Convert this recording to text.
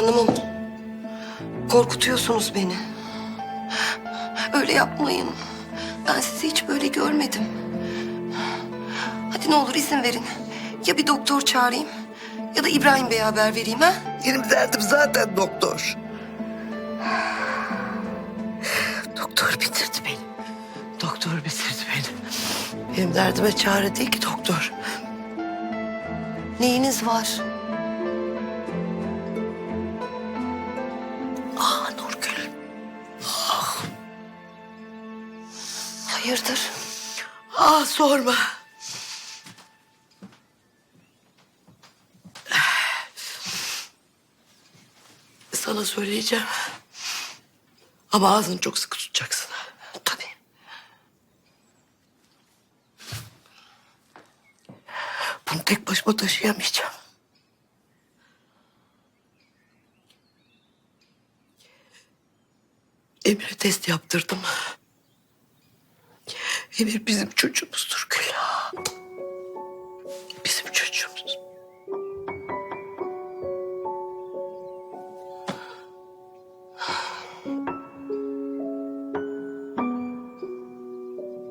Hanımım, korkutuyorsunuz beni. Öyle yapmayın. Ben sizi hiç böyle görmedim. Hadi ne olur izin verin. Ya bir doktor çağırayım ya da İbrahim Bey'e haber vereyim ha? Benim derdim zaten doktor. Doktor bitirdi beni. Doktor bitirdi beni. Benim derdime çare değil ki doktor. Neyiniz var? Hayırdır? Ah sorma. Sana söyleyeceğim. Ama ağzını çok sıkı tutacaksın. Tabii. Bunu tek başıma taşıyamayacağım. Emir'e test yaptırdım. Emir bizim çocuğumuzdur Gül.